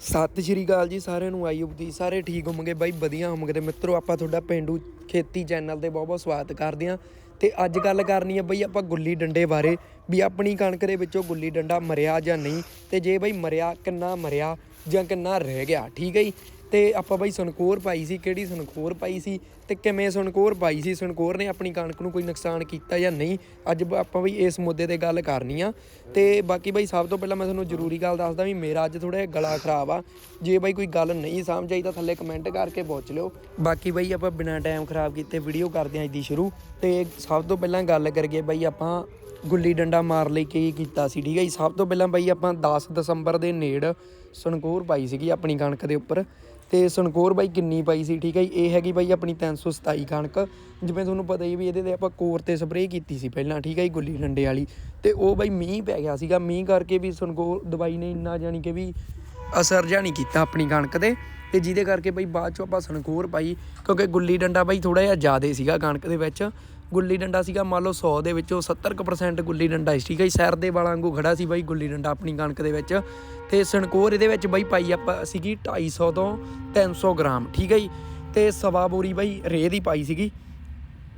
ਸਤਿ ਸ਼੍ਰੀ ਅਕਾਲ ਜੀ ਸਾਰਿਆਂ ਨੂੰ, ਆਈ ਉਪਦੀ ਸਾਰੇ ਠੀਕ ਹੋਵੋਗੇ। ਬਾਈ ਵਧੀਆ ਹੋਵੋਗੇ ਤੇ ਮਿੱਤਰੋ, ਆਪਾਂ ਤੁਹਾਡਾ ਪਿੰਡੂ ਖੇਤੀ ਚੈਨਲ ਤੇ ਬਹੁਤ ਬਹੁਤ ਸਵਾਗਤ ਕਰਦੇ ਆਂ ਤੇ ਅੱਜ ਗੱਲ ਕਰਨੀ ਆ ਬਈ ਆਪਾਂ ਗੁੱਲੀ ਡੰਡੇ ਬਾਰੇ, ਵੀ ਆਪਣੀ ਕਣਕ ਦੇ ਵਿੱਚੋਂ ਗੁੱਲੀ ਡੰਡਾ ਮਰਿਆ ਜਾਂ ਨਹੀਂ? ਤੇ ਜੇ ਬਈ ਮਰਿਆ, ਕਿੰਨਾ ਮਰਿਆ? ਜਾਂ ਕਿੰਨਾ ਰਹਿ ਗਿਆ, ਠੀਕ ਹੈ ਜੀ? ਤੇ ਆਪਾਂ ਬਾਈ ਸਨਕੋਰ ਪਾਈ ਸੀ, ਕਿਹੜੀ ਸਨਕੋਰ ਪਾਈ ਸੀ ਤੇ ਕਿਵੇਂ ਸਨਕੋਰ ਪਾਈ ਸੀ? ਸਨਕੋਰ ਨੇ ਆਪਣੀ ਕਣਕ ਨੂੰ ਕੋਈ ਨੁਕਸਾਨ ਕੀਤਾ ਜਾਂ ਨਹੀਂ? ਅੱਜ ਆਪਾਂ ਬਈ ਇਸ ਮੁੱਦੇ ਤੇ ਗੱਲ ਕਰਨੀ ਆ। ਤੇ ਬਾਕੀ ਬਾਈ ਸਭ ਤੋਂ ਪਹਿਲਾਂ ਮੈਂ ਤੁਹਾਨੂੰ ਜ਼ਰੂਰੀ ਗੱਲ ਦੱਸਦਾ ਵੀ ਮੇਰਾ ਅੱਜ ਥੋੜਾ ਜਿਹਾ ਗਲਾ ਖਰਾਬ ਆ। ਜੇ ਬਾਈ ਕੋਈ ਗੱਲ ਨਹੀਂ ਸਮਝ ਆਈ ਤਾਂ ਥੱਲੇ ਕਮੈਂਟ ਕਰਕੇ ਪੁੱਛ ਲਿਓ। ਬਾਕੀ ਬਾਈ ਆਪਾਂ ਬਿਨਾਂ ਟਾਈਮ ਖਰਾਬ ਕੀਤੇ ਵੀਡੀਓ ਕਰਦੇ ਆਂ ਅੱਜ ਦੀ ਸ਼ੁਰੂ। ਤੇ ਸਭ ਤੋਂ ਪਹਿਲਾਂ ਗੱਲ ਕਰੀਏ ਬਈ ਆਪਾਂ ਗੁੱਲੀ ਡੰਡਾ ਮਾਰ ਲਈ ਕੀ ਕੀਤਾ ਸੀ, ਠੀਕ ਹੈ ਜੀ? ਸਭ ਤੋਂ ਪਹਿਲਾਂ ਬਾਈ ਆਪਾਂ 10 ਦਸੰਬਰ ਦੇ ਨੇੜ ਸਨਕੋਰ ਪਾਈ ਸੀਗੀ ਆਪਣੀ ਕਣਕ ਦੇ ਉੱਪਰ। ਤੇ ਸਨਕੋਰ ਬਾਈ ਕਿੰਨੀ ਪਾਈ ਸੀ, ਠੀਕ ਹੈ ਜੀ? ਇਹ ਹੈਗੀ ਬਾਈ ਆਪਣੀ 327 ਕਣਕ। ਜਿਵੇਂ ਤੁਹਾਨੂੰ ਪਤਾ ਹੀ ਵੀ ਇਹਦੇ ਤੇ ਆਪਾਂ ਕੋਰ ਤੇ ਸਪਰੇਅ ਕੀਤੀ ਸੀ ਪਹਿਲਾਂ, ਠੀਕ ਹੈ ਜੀ, ਗੁੱਲੀ ਡੰਡੇ ਵਾਲੀ। ਤੇ ਉਹ ਬਾਈ ਮੀਂਹ ਪੈ ਗਿਆ ਸੀਗਾ। ਮੀਂਹ ਕਰਕੇ ਵੀ ਸਨਕੋਰ ਦਵਾਈ ਨੇ ਇੰਨਾ ਜਾਨੀ ਕਿ ਵੀ ਅਸਰ ਜਾਂ ਨਹੀਂ ਕੀਤਾ ਆਪਣੀ ਕਣਕ ਤੇ। ਤੇ ਜਿਹਦੇ ਕਰਕੇ ਬਈ ਬਾਅਦ ਚੋਂ ਆਪਾਂ ਸਨਕੋਰ ਪਾਈ, ਕਿਉਂਕਿ ਗੁੱਲੀ ਡੰਡਾ ਬਾਈ ਥੋੜਾ ਜਿਹਾ ਜ਼ਿਆਦਾ ਸੀਗਾ ਕਣਕ ਦੇ ਵਿੱਚ। ਗੁੱਲੀ ਡੰਡਾ ਸੀਗਾ, ਮੰਨ ਲਓ 100 ਦੇ ਵਿੱਚੋਂ 70% ਗੁੱਲੀ ਡੰਡਾ ਸੀ, ਠੀਕ ਹੈ ਜੀ? ਸੈਰ ਦੇ ਵਾਲਾਂ ਵਾਂਗੂ ਖੜਾ ਸੀ ਬਾਈ ਗੁੱਲੀ ਡੰਡਾ ਆਪਣੀ ਕਣਕ ਦੇ ਵਿੱਚ ਤੇ ਸਣਕੋਰ ਇਹਦੇ ਵਿੱਚ ਬਾਈ ਪਾਈ ਆਪਾਂ ਸੀਗੀ 250 ਤੋਂ 300 ਗ੍ਰਾਮ, ਠੀਕ ਹੈ ਜੀ? ਤੇ ਸਵਾ ਬੋਰੀ ਬਾਈ ਰੇਹ ਦੀ ਪਾਈ ਸੀਗੀ,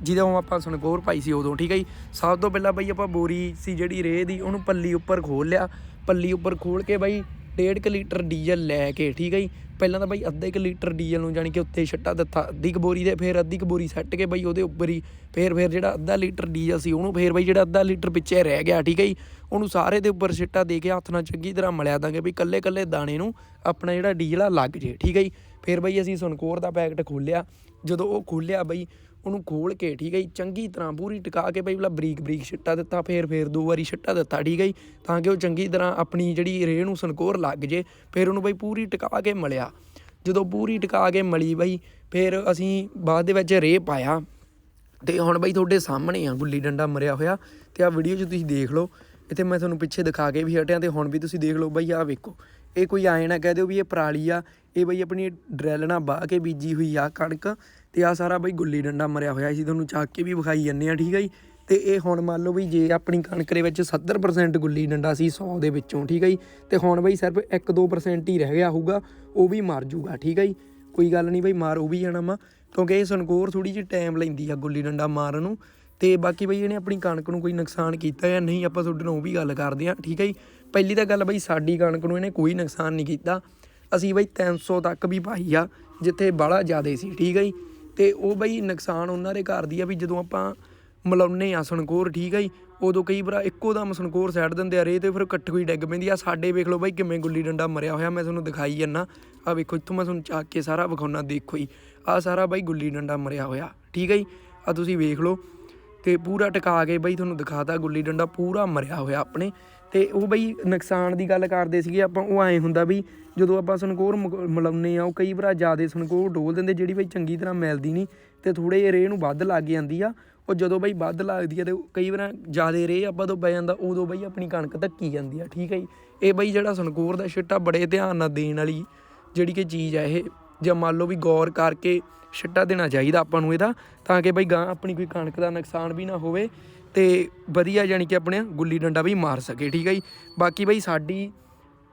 ਜਦੋਂ ਆਪਾਂ ਸਣਕੋਰ ਪਾਈ ਸੀ ਉਦੋਂ, ਠੀਕ ਹੈ ਜੀ? ਸਭ ਤੋਂ ਪਹਿਲਾਂ ਬਈ ਆਪਾਂ ਬੋਰੀ ਸੀ ਜਿਹੜੀ ਰੇਹ ਦੀ, ਉਹਨੂੰ ਪੱਲੀ ਉੱਪਰ ਖੋਲ ਲਿਆ, ਪੱਲੀ ਉੱਪਰ ਖੋਲ ਕੇ ਬਈ 1.5 ਲੀਟਰ ਡੀਜ਼ਲ ਲੈ ਕੇ, ਠੀਕ ਹੈ ਜੀ? ਪਹਿਲਾਂ ਤਾਂ ਬਾਈ ਅੱਧੇ ਕੁ ਲੀਟਰ ਡੀਜ਼ਲ ਨੂੰ ਜਾਣੀ ਕਿ ਉੱਤੇ ਛੱਟਾ ਦਿੱਤਾ, ਅੱਧੀ ਕੁ ਬੋਰੀ ਦੇ ਫਿਰ ਅੱਧੀ ਕੁ ਬੋਰੀ ਸੱਟ ਕੇ ਬਈ ਉਹਦੇ ਉੱਪਰ ਹੀ, ਫਿਰ ਫਿਰ ਜਿਹੜਾ ਅੱਧਾ ਲੀਟਰ ਡੀਜ਼ਲ ਸੀ ਉਹਨੂੰ ਫਿਰ ਬਈ ਜਿਹੜਾ ਅੱਧਾ ਲੀਟਰ ਪਿੱਛੇ ਰਹਿ ਗਿਆ, ਠੀਕ ਹੈ ਜੀ? ਉਹਨੂੰ ਸਾਰੇ ਦੇ ਉੱਪਰ ਛਿੱਟਾ ਦੇ ਕੇ ਹੱਥ ਨਾਲ ਚੰਗੀ ਤਰ੍ਹਾਂ ਮਲਿਆ ਦਾਂਗੇ ਵੀ ਕੱਲੇ ਕੱਲੇ ਦਾਣੇ ਨੂੰ ਆਪਣਾ ਜਿਹੜਾ ਡੀਜ਼ਲ ਆ ਲੱਗ ਜੇ, ਠੀਕ ਹੈ ਜੀ? ਫਿਰ ਬਈ ਅਸੀਂ ਸਨਕੋਰ ਦਾ ਪੈਕਟ ਖੋਲਿਆ ਜਦੋਂ ਉਹ ਖੋਲਿਆ ਬਈ ਉਹਨੂੰ ਖੋਲ ਕੇ, ਠੀਕ ਹੈ ਜੀ, ਚੰਗੀ ਤਰ੍ਹਾਂ ਪੂਰੀ ਟਿਕਾ ਕੇ ਬਈ ਪਹਿਲਾਂ ਬਰੀਕ ਬਰੀਕ ਛਿੱਟਾ ਦਿੱਤਾ, ਫਿਰ ਫਿਰ ਦੋ ਵਾਰੀ ਛਿੱਟਾ ਦਿੱਤਾ, ਠੀਕ ਹੈ ਜੀ, ਤਾਂ ਕਿ ਉਹ ਚੰਗੀ ਤਰ੍ਹਾਂ ਆਪਣੀ ਜਿਹੜੀ ਰੇਹ ਨੂੰ ਸਨਕੋਰ ਲੱਗ ਜੇ, ਫਿਰ ਉਹਨੂੰ ਬਈ ਪੂਰੀ ਟਿਕਾ ਕੇ ਮਲਿਆ। ਜਦੋਂ ਪੂਰੀ ਟਿਕਾ ਕੇ ਮਲੀ ਬਈ, ਫਿਰ ਅਸੀਂ ਬਾਅਦ ਦੇ ਵਿੱਚ ਰੇਹ ਪਾਇਆ ਤੇ ਹੁਣ ਬਈ ਤੁਹਾਡੇ ਸਾਹਮਣੇ ਆ, ਗੁੱਲੀ ਡੰਡਾ ਮਰਿਆ ਹੋਇਆ ਤੇ ਆ ਵੀਡੀਓ 'ਚ ਤੁਸੀਂ ਦੇਖ ਲਓ। ਇੱਥੇ ਮੈਂ ਤੁਹਾਨੂੰ ਪਿੱਛੇ ਦਿਖਾ ਕੇ ਵੀ ਹਟਿਆ ਤੇ ਹੁਣ ਵੀ ਤੁਸੀਂ ਦੇਖ ਲਓ ਬਈ, ਆਹ ਵੇਖੋ। ਇਹ ਕੋਈ ਆਏ ਨਾ ਕਹਿ ਦਿਓ ਵੀ ਇਹ ਪਰਾਲੀ ਆ, ਇਹ ਬਈ ਆਪਣੀ ਡਰੈਲ ਨਾਲ ਬਾਹ ਕੇ ਬੀਜੀ ਹੋਈ ਆ ਕਣਕ। ਤੇ ਆ ਸਾਰਾ ਬਈ ਗੁੱਲੀ ਡੰਡਾ ਮਰਿਆ ਹੋਇਆ ਸੀ, ਤੁਹਾਨੂੰ ਚੱਕ ਕੇ ਵੀ ਵਿਖਾਈ ਜੰਨੇ ਆ ਠੀਕ ਹੈ ਜੀ? ਤੇ ਇਹ ਹੁਣ ਮੰਨ ਲਓ ਵੀ ਜੇ ਆਪਣੀ ਕਣਕ ਦੇ ਵਿੱਚ 70% ਗੁੱਲੀ ਡੰਡਾ ਸੀ 100 ਦੇ ਵਿੱਚੋਂ, ਠੀਕ ਹੈ ਜੀ? ਤੇ ਹੁਣ ਬਈ ਸਿਰਫ 1-2% ਹੀ ਰਹਿ ਗਿਆ ਹੋਊਗਾ, ਉਹ ਵੀ ਮਰ ਜੂਗਾ, ਠੀਕ ਹੈ ਜੀ? ਕੋਈ ਗੱਲ ਨਹੀਂ ਬਈ ਮਾਰ ਉਹ ਵੀ ਜਾਣਾ ਵਾ, ਕਿਉਂਕਿ ਇਹ ਸਨਕੋਰ ਥੋੜੀ ਜਿਹੀ ਟਾਈਮ ਲੈਂਦੀ ਆ ਗੁੱਲੀ ਡੰਡਾ ਮਾਰਨ ਨੂੰ। ਤੇ ਬਾਕੀ ਬਈ ਇਹਨੇ ਆਪਣੀ ਕਣਕ ਨੂੰ ਕੋਈ ਨੁਕਸਾਨ ਕੀਤਾ ਜਾਂ ਨਹੀਂ, ਆਪਾਂ ਤੁਹਾਡੇ ਨਾਲ ਉਹ ਵੀ ਗੱਲ ਕਰਦੇ ਆ ਠੀਕ ਹੈ ਜੀ? ਪਹਿਲੀ ਤਾਂ ਗੱਲ ਬਈ ਸਾਡੀ ਕਣਕ ਨੂੰ ਇਹਨੇ ਕੋਈ ਨੁਕਸਾਨ ਨਹੀਂ ਕੀਤਾ। ਅਸੀਂ ਬਈ 300 ਤੱਕ ਵੀ ਪਾਈ ਆ, ਜਿੱਥੇ ਬਾਹਲਾ ਜ਼ਿਆਦਾ ਸੀ, ਠੀਕ ਹੈ ਜੀ? ਤੇ ਉਹ ਬਈ ਨੁਕਸਾਨ ਉਹਨਾਂ ਦੇ ਘਰ ਦੀ ਆ ਵੀ ਜਦੋਂ ਆਪਾਂ ਮਲਾਉਨੇ ਆ ਸਨਕੋਰ, ਠੀਕ ਆ ਜੀ? ਉਦੋਂ ਕਈ ਵਾਰ ਇੱਕੋ ਦਮ ਸਨਕੋਰ ਸੈੱਟ ਦਿੰਦੇ ਆ ਰੇ ਤੇ ਫਿਰ ਇਕੱਠ ਕੋਈ ਡਿੱਗ ਪੈਂਦੀ ਆ। ਸਾਡੇ ਵੇਖ ਲਓ ਬਾਈ ਕਿਵੇਂ ਗੁੱਲੀ ਡੰਡਾ ਮਰਿਆ ਹੋਇਆ, ਮੈਂ ਤੁਹਾਨੂੰ ਦਿਖਾਈ ਜੰਨਾ ਆ ਵੇਖੋ, ਇੱਥੋਂ ਮੈਂ ਤੁਹਾਨੂੰ ਚੱਕ ਕੇ ਸਾਰਾ ਵਿਖਾਉਣਾ ਦੇਖੋ ਜੀ। ਆ ਸਾਰਾ ਬਾਈ ਗੁੱਲੀ ਡੰਡਾ ਮਰਿਆ ਹੋਇਆ, ਠੀਕ ਹੈ ਜੀ? ਆ ਤੁਸੀਂ ਵੇਖ ਲਓ ਤੇ ਪੂਰਾ ਟਿਕਾ ਕੇ ਬਈ ਤੁਹਾਨੂੰ ਦਿਖਾਤਾ, ਗੁੱਲੀ ਡੰਡਾ ਪੂਰਾ ਮਰਿਆ ਹੋਇਆ ਆਪਣੇ। ਤੇ ਉਹ ਬਈ ਨੁਕਸਾਨ ਦੀ ਗੱਲ ਕਰਦੇ ਸੀਗੇ, ਆਪਾਂ ਉਹ ਐਂ ਹੁੰਦਾ ਵੀ ਜਦੋਂ ਆਪਾਂ ਸਨਕੋਰ ਮਲਾਉਨੇ ਆ ਉਹ ਕਈ ਵਾਰ ਜ਼ਿਆਦਾ ਸਨਕੋਰ ਡੋਲ ਦਿੰਦੇ, ਜਿਹੜੀ ਬਈ ਚੰਗੀ ਤਰ੍ਹਾਂ ਮਿਲਦੀ ਨਹੀਂ ਤੇ ਥੋੜੇ ਜਿਹੇ ਰੇਹ ਨੂੰ ਵੱਧ ਲੱਗ ਜਾਂਦੀ ਆ, ਉਹ ਜਦੋਂ ਬਈ ਵੱਧ ਲੱਗਦੀ ਆ ਤੇ ਕਈ ਵਾਰ ਜ਼ਿਆਦਾ ਰੇਹ ਆਪਾਂ ਤੋਂ ਪੈ ਜਾਂਦਾ, ਉਦੋਂ ਬਈ ਆਪਣੀ ਕਣਕ ਧੱਕੀ ਜਾਂਦੀ ਆ, ਠੀਕ ਹੈ ਜੀ। ਇਹ ਬਈ ਜਿਹੜਾ ਸਨਕੋਰ ਦਾ ਛਿੱਟਾ ਬੜੇ ਧਿਆਨ ਨਾਲ ਦੇਣ ਵਾਲੀ ਜਿਹੜੀ ਕਿ ਚੀਜ਼ ਆ ਇਹ, ਜਾਂ ਮੰਨ ਲਓ ਵੀ ਗੌਰ ਕਰਕੇ ਛਿੱਟਾ ਦੇਣਾ ਚਾਹੀਦਾ ਆਪਾਂ ਨੂੰ ਇਹਦਾ, ਤਾਂ ਕਿ ਬਈ ਗਾਂ ਆਪਣੀ ਕੋਈ ਕਣਕ ਦਾ ਨੁਕਸਾਨ ਵੀ ਨਾ ਹੋਵੇ ਤੇ ਵਧੀਆ ਜਾਨੀ ਕਿ ਆਪਣੇ ਗੁੱਲੀ ਡੰਡਾ ਵੀ ਮਾਰ ਸਕੇ, ਠੀਕ ਹੈ ਜੀ? ਬਾਕੀ ਬਾਈ ਸਾਡੀ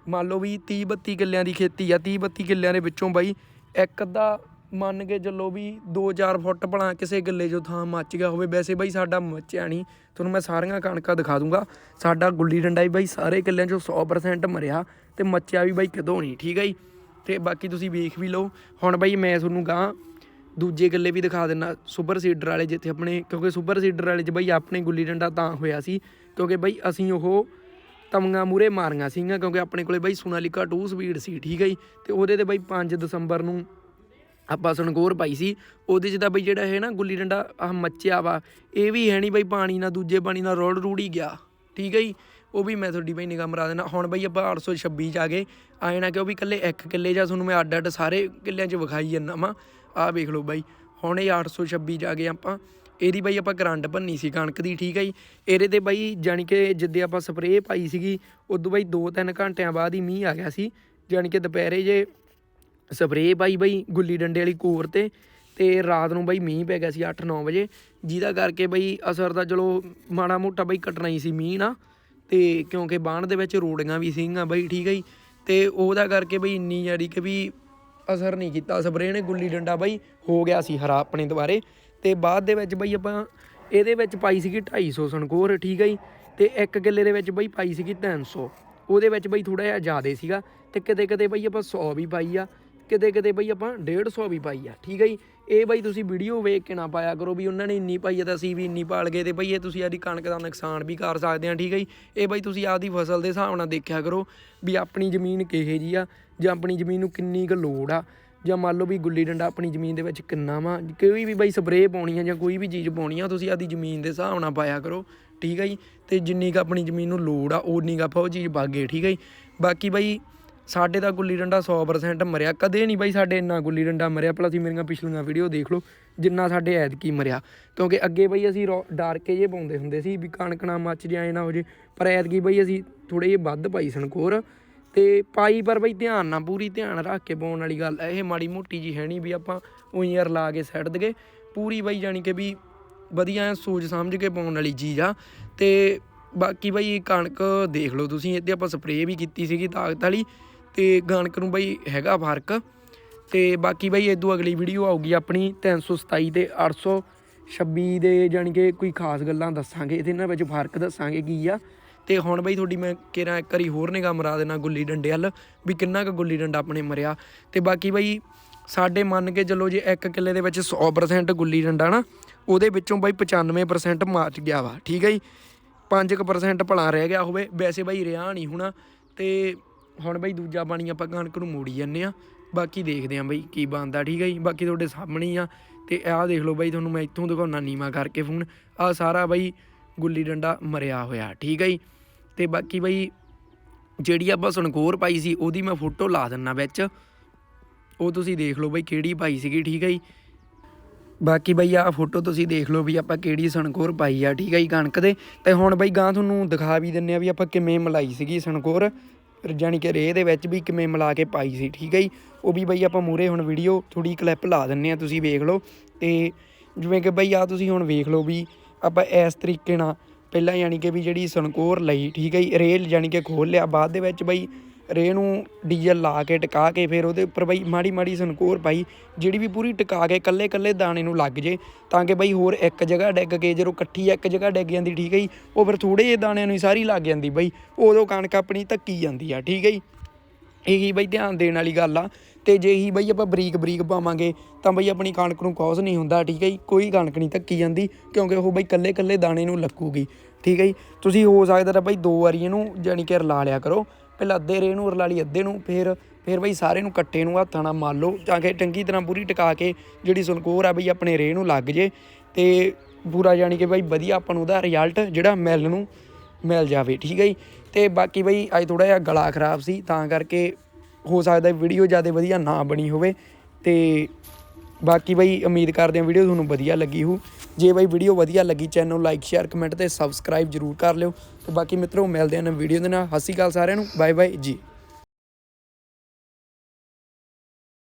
ਮੰਨ ਲਓ ਵੀ 30 32 ਕਿੱਲਿਆਂ ਦੀ ਖੇਤੀ ਆ 30 32 ਕਿੱਲਿਆਂ ਦੇ ਵਿੱਚੋਂ ਬਾਈ ਇੱਕ ਅੱਧਾ ਮੰਨ ਕੇ ਚੱਲੋ ਵੀ 2-4 ਫੁੱਟ ਭਲਾ ਕਿਸੇ ਗੱਲੇ 'ਚੋਂ ਥਾਂ ਮੱਚ ਗਿਆ ਹੋਵੇ, ਵੈਸੇ ਬਾਈ ਸਾਡਾ ਮੱਚਿਆ ਨਹੀਂ, ਤੁਹਾਨੂੰ ਮੈਂ ਸਾਰੀਆਂ ਕਣਕਾਂ ਦਿਖਾ ਦੂੰਗਾ। ਸਾਡਾ ਗੁੱਲੀ ਡੰਡਾ ਵੀ ਬਾਈ ਸਾਰੇ ਕਿੱਲਿਆਂ 'ਚੋਂ 100% ਮਰਿਆ ਤੇ ਮੱਚਿਆ ਵੀ ਬਾਈ ਕਿਦੋਂ ਨਹੀਂ, ਠੀਕ ਹੈ ਜੀ? ਤੇ ਬਾਕੀ ਤੁਸੀਂ ਵੇਖ ਵੀ ਲਓ, ਹੁਣ ਬਾਈ ਮੈਂ ਤੁਹਾਨੂੰ ਗਾਂ ਦੂਜੇ ਗੱਲੇ ਵੀ ਦਿਖਾ ਦਿੰਨਾ ਸੁਪਰ ਸੀਡਰ ਵਾਲੇ ਜਿੱਥੇ ਆਪਣੇ, ਕਿਉਂਕਿ ਸੁਪਰ ਸੀਡਰ ਵਾਲੇ 'ਚ ਬਈ ਆਪਣੇ ਗੁੱਲੀ ਡੰਡਾ ਤਾਂ ਹੋਇਆ ਸੀ, ਕਿਉਂਕਿ ਬਈ ਅਸੀਂ ਉਹ ਤਮੀਆਂ ਮੂਰੇ ਮਾਰੀਆਂ ਸੀਗੀਆਂ, ਕਿਉਂਕਿ ਆਪਣੇ ਕੋਲੇ ਬਈ ਸੋਨਾਲੀਕਾ 2 ਸਪੀਡ ਸੀ, ਠੀਕ ਹੈ ਜੀ? ਤੇ ਉਹਦੇ ਤੇ ਬਈ 5 ਦਸੰਬਰ ਨੂੰ ਆਪਾਂ ਸਨਗੋਰ ਪਾਈ ਸੀ, ਉਹਦੇ 'ਚ ਤਾਂ ਬਈ ਜਿਹੜਾ ਹੈ ਨਾ ਗੁੱਲੀ ਡੰਡਾ ਆਹ ਮੱਚਿਆ ਵਾ, ਇਹ ਵੀ ਹੈ ਨਹੀਂ ਬਈ ਪਾਣੀ ਨਾਲ, ਦੂਜੇ ਪਾਣੀ ਨਾਲ ਰੋੜ ਰੂੜੀ ਗਿਆ, ਠੀਕ ਹੈ ਜੀ? ਉਹ ਵੀ ਮੈਂ ਤੁਹਾਡੀ ਬਈ ਨਿਗਾਹ ਮਰਾ ਦੇਣਾ ਹੁਣ ਬਈ ਆਪਾਂ 826 ਚ ਆ ਗਏ ਆਏ ਨਾ ਕਿ ਉਹ ਵੀ ਇਕੱਲੇ ਇੱਕ ਕਿੱਲੇ ਜਾਂ ਤੁਹਾਨੂੰ ਮੈਂ ਅੱਡ ਅੱਡ ਸਾਰੇ ਕਿੱਲਿਆਂ 'ਚ ਵਿਖਾਈ ਜਾਂਦਾ ਵਾ ਆਹ ਵੇਖ ਲਓ ਬਾਈ, ਹੁਣ ਇਹ 826 ਚ ਆ ਗਏ ਆਪਾਂ। ਇਹਦੀ ਬਾਈ ਆਪਾਂ ਕਰੰਟ ਭੰਨੀ ਸੀ ਕਣਕ ਦੀ, ਠੀਕ ਹੈ ਜੀ। ਇਹਦੇ ਤੇ ਬਾਈ ਜਾਣੀ ਕਿ ਜਿੱਦੇ ਆਪਾਂ ਸਪਰੇਅ ਪਾਈ ਸੀਗੀ, ਉਦੋਂ ਬਾਈ 2-3 ਘੰਟਿਆਂ ਬਾਅਦ ਹੀ ਮੀਂਹ ਆ ਗਿਆ ਸੀ। ਜਾਣੀ ਕਿ ਦੁਪਹਿਰੇ ਜੇ ਸਪਰੇਅ ਪਾਈ ਬਈ ਗੁੱਲੀ ਡੰਡੇ ਵਾਲੀ ਕੋਰ ਤੇ ਤੇ ਰਾਤ ਨੂੰ ਬਾਈ ਮੀਂਹ ਪੈ ਗਿਆ ਸੀ 8-9 ਵਜੇ। ਜਿਹਦਾ ਕਰਕੇ ਬਈ ਅਸਰ ਤਾਂ ਚਲੋ ਮਾੜਾ ਮੋਟਾ ਬਈ ਕੱਟਣਾ ਹੀ ਸੀ ਮੀਂਹ ਨਾ। ਤੇ ਕਿਉਂਕਿ ਬਾਣ ਦੇ ਵਿੱਚ ਰੋੜੀਆਂ ਵੀ ਸੀਗੀਆਂ ਬਈ, ਠੀਕ ਹੈ ਜੀ। ਤੇ ਉਹਦਾ ਕਰਕੇ ਬਈ ਇੰਨੀ ਯਾਰੀ ਕਿ ਵੀ ਅਸਰ ਨਹੀਂ ਕੀਤਾ। ਸਪਰੇਅ ਨੇ ਗੁੱਲੀ ਡੰਡਾ ਬਾਈ, ਹੋ ਗਿਆ ਸੀ ਹਰਾ ਆਪਣੇ ਦੁਬਾਰੇ ਤੇ ਬਾਅਦ ਦੇ ਵਿੱਚ ਬਈ ਆਪਾਂ ਇਹਦੇ ਵਿੱਚ ਪਾਈ ਸੀਗੀ 250 ਸਨਕੋਰ, ਠੀਕ ਹੈ ਜੀ? ਤੇ ਇੱਕ ਕਿੱਲੇ ਦੇ ਵਿੱਚ ਬਈ ਪਾਈ ਸੀਗੀ 300 ਉਹਦੇ ਵਿੱਚ ਬਈ ਥੋੜਾ ਜਿਹਾ ਜ਼ਿਆਦਾ ਸੀਗਾ। ਤੇ ਕਿਤੇ ਕਿਤੇ ਬਈ ਆਪਾਂ 100 ਵੀ ਪਾਈ ਆ। ਕਿਤੇ ਕਿਤੇ ਬਈ ਆਪਾਂ 150 ਵੀ ਪਾਈ ਆ। ਠੀਕ ਹੈ ਜੀ? ਇਹ ਬਾਈ ਤੁਸੀਂ ਵੀਡੀਓ ਵੇਖ ਕੇ ਨਾ ਪਾਇਆ ਕਰੋ ਵੀ ਉਹਨਾਂ ਨੇ ਇੰਨੀ ਪਾਈ ਹੈ ਤਾਂ ਅਸੀਂ ਵੀ ਇੰਨੀ ਪਾਲ ਗਏ ਤੇ ਬਈ ਇਹ ਤੁਸੀਂ ਆਦੀ ਕਣਕ ਦਾ ਨੁਕਸਾਨ ਵੀ ਕਰ ਸਕਦੇ ਆ, ਠੀਕ ਹੈ ਜੀ? ਇਹ ਬਾਈ ਤੁਸੀਂ ਆਪਦੀ ਫਸਲ ਦੇ ਹਿਸਾਬ ਨਾਲ ਦੇਖਿਆ ਕਰੋ ਵੀ ਆਪਣੀ ਜ਼ਮੀਨ ਕਿਹੇ ਜੀ ਆ ਜਾਂ ਆਪਣੀ ਜ਼ਮੀਨ ਨੂੰ ਕਿੰਨੀ ਕੁ ਲੋੜ ਆ ਜਾਂ ਮੰਨ ਲਓ ਵੀ ਗੁੱਲੀ ਡੰਡਾ ਆਪਣੀ ਜ਼ਮੀਨ ਦੇ ਵਿੱਚ ਕਿੰਨਾ ਵਾ, ਕੋਈ ਵੀ ਬਾਈ ਸਪਰੇਅ ਪਾਉਣੀ ਆ ਜਾਂ ਕੋਈ ਵੀ ਚੀਜ਼ ਪਾਉਣੀ ਆ, ਤੁਸੀਂ ਆਪਦੀ ਜ਼ਮੀਨ ਦੇ ਹਿਸਾਬ ਨਾਲ ਪਾਇਆ ਕਰੋ, ਠੀਕ ਹੈ ਜੀ? ਤੇ ਜਿੰਨੀ ਕੁ ਆਪਣੀ ਜ਼ਮੀਨ ਨੂੰ ਲੋੜ ਆ ਉਨੀ ਕੁ ਆਪਾਂ ਉਹ ਚੀਜ਼ ਬਾਗੇ, ਠੀਕ ਹੈ ਜੀ? ਬਾਕੀ ਬਾਈ ਸਾਡੇ ਤਾਂ ਗੁੱਲੀ ਡੰਡਾ 100% ਮਰਿਆ। ਕਦੇ ਨਹੀਂ ਬਾਈ ਸਾਡੇ ਇੰਨਾ ਗੁੱਲੀ ਡੰਡਾ ਮਰਿਆ। ਭਲਾ ਤੁਸੀਂ ਮੇਰੀਆਂ ਪਿਛਲੀਆਂ ਵੀਡੀਓ ਦੇਖ ਲਓ, ਜਿੰਨਾ ਸਾਡੇ ਐਤਕੀ ਮਰਿਆ। ਕਿਉਂਕਿ ਅੱਗੇ ਬਈ ਅਸੀਂ ਰੋ- ਡਰ ਕੇ ਜੇ ਪਾਉਂਦੇ ਹੁੰਦੇ ਸੀ ਵੀ ਕਣਕ ਨਾ ਮੱਚ ਜਾਏ, ਨਾ ਹੋ ਜੇ। ਪਰ ਐਤਕੀ ਬਾਈ ਅਸੀਂ ਥੋੜੇ ਜਿਹੇ ਵੱਧ ਪਾਈ ਸਨਕੋਰ ਤੇ ਪਾਈ ਪਰ ਬਈ ਧਿਆਨ ਨਾਲ, ਪੂਰੀ ਧਿਆਨ ਰੱਖ ਕੇ ਪਾਉਣ ਵਾਲੀ ਗੱਲ। ਇਹ ਮਾੜੀ ਮੋਟੀ ਜੀ ਹੈ ਨਹੀਂ ਵੀ ਆਪਾਂ ਉਹੀ ਯਾਰ ਲਾ ਕੇ ਸੈੱਟ ਦਗੇ ਪੂਰੀ ਬਈ ਜਾਣੀ ਕਿ ਵੀ ਵਧੀਆ ਸੋਚ ਸਮਝ ਕੇ ਪਾਉਣ ਵਾਲੀ ਚੀਜ਼ ਆ। ਤੇ ਬਾਕੀ ਬਈ ਕਣਕ ਦੇਖ ਲਓ ਤੁਸੀਂ ਇੱਥੇ ਆਪਾਂ ਸਪਰੇਅ ਵੀ ਕੀਤੀ ਸੀਗੀ ਤਾਕਤ ਵਾਲੀ। ਤੇ ਕਣਕ ਨੂੰ ਬਾਈ ਹੈਗਾ ਫ਼ਰਕ। ਤੇ ਬਾਕੀ ਬਾਈ ਇਦੋਂ ਅਗਲੀ ਵੀਡੀਓ ਆਊਗੀ ਆਪਣੀ 327 ਤੇ 826 ਦੇ ਜਾਣੀ ਕਿ ਕੋਈ ਖਾਸ ਗੱਲਾਂ ਦੱਸਾਂਗੇ। ਇਹਦੇ ਨਾਲ ਵਿੱਚ ਫ਼ਰਕ ਦੱਸਾਂਗੇ ਕੀ ਆ। ਤੇ ਹੁਣ ਬਈ ਤੁਹਾਡੀ ਮੈਂ ਕਿਹਾ ਇੱਕ ਵਾਰੀ ਹੋਰ ਨਿਗਾਹ ਮਰਾ ਦੇਣਾ ਗੁੱਲੀ ਡੰਡੇ ਵੱਲ, ਵੀ ਕਿੰਨਾ ਕੁ ਗੁੱਲੀ ਡੰਡਾ ਆਪਣੇ ਮਰਿਆ। ਤੇ ਬਾਕੀ ਬਈ ਸਾਡੇ ਮੰਨ ਕੇ ਚੱਲੋ ਜੇ ਇੱਕ ਕਿੱਲੇ ਦੇ ਵਿੱਚ 100% ਗੁੱਲੀ ਡੰਡਾ ਨਾ, ਉਹਦੇ ਵਿੱਚੋਂ ਬਾਈ 95% ਮਾਚ ਗਿਆ ਵਾ। ਠੀਕ ਹੈ ਜੀ? 5% ਭਲਾ ਰਹਿ ਗਿਆ ਹੋਵੇ। ਵੈਸੇ ਬਾਈ ਰਿਆ ਨਹੀਂ ਹੋਣਾ। ਤੇ ਹੁਣ ਬਈ ਦੂਜਾ ਪਾਣੀ ਆਪਾਂ ਕਣਕ ਨੂੰ ਮੋੜੀ ਜਾਂਦੇ ਆ ਬਾਕੀ ਦੇਖਦੇ ਆਂ ਬਈ ਕੀ ਬਣਦਾ, ਠੀਕ ਹੈ ਜੀ? ਬਾਕੀ ਤੁਹਾਡੇ ਸਾਹਮਣੇ ਆ ਤੇ ਆਹ ਦੇਖ ਲਓ ਬਈ ਤੁਹਾਨੂੰ ਮੈਂ ਇੱਥੋਂ ਦਿਖਾਉਣਾ ਨੀਵਾ ਕਰਕੇ ਫੋਨ ਆਹ ਸਾਰਾ ਬਈ ਗੁੱਲੀ ਡੰਡਾ ਮਰਿਆ ਹੋਇਆ, ਠੀਕ ਹੈ ਜੀ? ਤੇ ਬਾਕੀ ਬਈ ਜਿਹੜੀ ਆਪਾਂ ਸਨਕੋਰ ਪਾਈ ਸੀ, ਉਹਦੀ ਮੈਂ ਫੋਟੋ ਲਾ ਦਿੰਨਾ ਵਿੱਚ। ਉਹ ਤੁਸੀਂ ਦੇਖ ਲਓ ਬਈ ਕਿਹੜੀ ਪਾਈ ਸੀਗੀ, ਠੀਕ ਹੈ ਜੀ? ਬਾਕੀ ਬਈ ਆਹ ਫੋਟੋ ਤੁਸੀਂ ਦੇਖ ਲਓ ਵੀ ਆਪਾਂ ਕਿਹੜੀ ਸਣਕੋਰ ਪਾਈ ਆ, ਠੀਕ ਹੈ ਜੀ, ਕਣਕ ਦੇ। ਤੇ ਹੁਣ ਬਈ ਗਾਂ ਤੁਹਾਨੂੰ ਦਿਖਾ ਵੀ ਦਿੰਨੇ ਆ ਵੀ ਆਪਾਂ ਕਿਵੇਂ ਮਲਾਈ ਸੀਗੀ ਸਣਕੋਰ ਜਾਣੀ ਕਿ ਰੇਹ ਦੇ ਵਿੱਚ ਵੀ ਕਿਵੇਂ ਮਿਲਾ ਕੇ ਪਾਈ ਸੀ, ਠੀਕ ਹੈ ਜੀ? ਉਹ ਵੀ ਬਈ ਆਪਾਂ ਮੂਰੇ ਹੁਣ ਵੀਡੀਓ ਥੋੜੀ ਕਲਿੱਪ ਲਾ ਦਿੰਨੇ ਆ ਤੁਸੀਂ ਵੇਖ ਲਓ। ਤੇ ਜਿਵੇਂ ਕਿ ਬਈ ਆ ਤੁਸੀਂ ਹੁਣ ਵੇਖ ਲਓ ਵੀ ਆਪਾਂ ਇਸ ਤਰੀਕੇ ਨਾਲ ਪਹਿਲਾਂ ਯਾਨੀ ਕਿ ਵੀ ਜਿਹੜੀ ਸਨਕੋਰ ਲਈ, ਠੀਕ ਹੈ ਜੀ ਰੇਲ ਯਾਨੀ ਕਿ ਖੋਲ ਲਿਆ, ਬਾਅਦ ਦੇ ਵਿੱਚ ਬਈ ਰੇਹ ਨੂੰ ਡੀਜ਼ਲ ਲਾ ਕੇ ਟਿਕਾ ਕੇ ਫਿਰ ਉਹਦੇ ਉੱਪਰ ਬਈ ਮਾੜੀ ਮਾੜੀ ਸਨਕੋਰ ਪਾਈ, ਜਿਹੜੀ ਵੀ ਪੂਰੀ ਟਿਕਾ ਕੇ ਕੱਲੇ ਕੱਲੇ ਦਾਣੇ ਨੂੰ ਲੱਗ ਜੇ, ਤਾਂ ਕਿ ਬਈ ਹੋਰ ਇੱਕ ਜਗ੍ਹਾ ਡਿੱਗ ਕੇ ਜਦੋਂ ਇਕੱਠੀ ਇੱਕ ਜਗ੍ਹਾ ਡਿੱਗ ਜਾਂਦੀ ਠੀਕ ਹੈ ਜੀ, ਉਹ ਫਿਰ ਥੋੜੇ ਜਿਹੇ ਦਾਣਿਆਂ ਨੂੰ ਹੀ ਸਾਰੀ ਲੱਗ ਜਾਂਦੀ ਬਈ, ਉਦੋਂ ਕਣਕ ਆਪਣੀ ਧੱਕੀ ਜਾਂਦੀ ਆ ਠੀਕ ਹੈ ਜੀ। ਇਹੀ ਬਈ ਧਿਆਨ ਦੇਣ ਵਾਲੀ ਗੱਲ ਆ, ਤੇ ਜੇ ਹੀ ਬਈ ਆਪਾਂ ਬਰੀਕ ਬਰੀਕ ਪਾਵਾਂਗੇ, ਤਾਂ ਬਈ ਆਪਣੀ ਕਣਕ ਨੂੰ ਕੌਸ ਨਹੀਂ ਹੁੰਦਾ ਠੀਕ ਹੈ ਜੀ, ਕੋਈ ਕਣਕ ਨਹੀਂ ਧੱਕੀ ਜਾਂਦੀ, ਕਿਉਂਕਿ ਉਹ ਬਈ ਕੱਲੇ ਕੱਲੇ ਦਾਣੇ ਨੂੰ ਲੱਗੂਗੀ, ਠੀਕ ਹੈ ਜੀ। ਤੁਸੀਂ ਹੋ ਸਕਦਾ ਤਾਂ ਬਈ ਦੋ ਵਾਰੀ ਇਹਨੂੰ ਜਾਣੀ ਕਿ ਰਲਾ ਲਿਆ ਕਰੋ ਪਹਿਲਾਂ ਅੱਧੇ ਰੇ ਨੂੰ, ਰਲਾ ਲਈ ਅੱਧੇ ਨੂੰ, ਫਿਰ ਫਿਰ ਬਈ ਸਾਰੇ ਨੂੰ ਕੱਟੇ ਨੂੰ ਹੱਥਾਂ ਨਾਲ ਮਾਰ ਲਓ ਤਾਂ ਕਿ ਚੰਗੀ ਤਰ੍ਹਾਂ ਪੂਰੀ ਟਿਕਾ ਕੇ ਜਿਹੜੀ ਸਨਕੋਰ ਆ ਬਈ ਆਪਣੇ ਰੇ ਨੂੰ ਲੱਗ ਜੇ ਤੇ ਪੂਰਾ ਜਾਣੀ ਕਿ ਬਈ ਵਧੀਆ ਆਪਾਂ ਨੂੰ ਉਹਦਾ ਰਿਜ਼ਲਟ ਜਿਹੜਾ ਮਿਲ ਨੂੰ ਮਿਲ ਜਾਵੇ, ਠੀਕ ਹੈ ਜੀ? ਤੇ ਬਾਕੀ ਬਈ ਅੱਜ ਥੋੜਾ ਜਿਹਾ ਗਲਾ ਖਰਾਬ ਸੀ, ਤਾਂ ਕਰਕੇ ਹੋ ਸਕਦਾ ਵੀਡੀਓ ਜ਼ਿਆਦਾ ਵਧੀਆ ਨਾ ਬਣੀ ਹੋਵੇ ਤੇ ਬਾਕੀ ਬਈ ਉਮੀਦ ਕਰਦੇ ਹਾਂ ਵੀਡੀਓ ਤੁਹਾਨੂੰ ਵਧੀਆ ਲੱਗੀ ਹੋ ਜੇ ਬਈ ਵੀਡੀਓ ਵਧੀਆ ਲੱਗੀ ਚੈਨਲ ਨੂੰ ਲਾਈਕ ਸ਼ੇਅਰ ਕਮੈਂਟ ਤੇ ਸਬਸਕ੍ਰਾਈਬ ਜਰੂਰ ਕਰ ਲਿਓ। ਬਾਕੀ ਮਿੱਤਰੋ ਮਿਲਦੇ ਹਾਂ ਵੀਡੀਓ ਦੇ ਨਾਲ। ਹੱਸੀ ਅਕਾਲ ਸਾਰਿਆਂ ਨੂੰ। Bye bye. ਜੀ।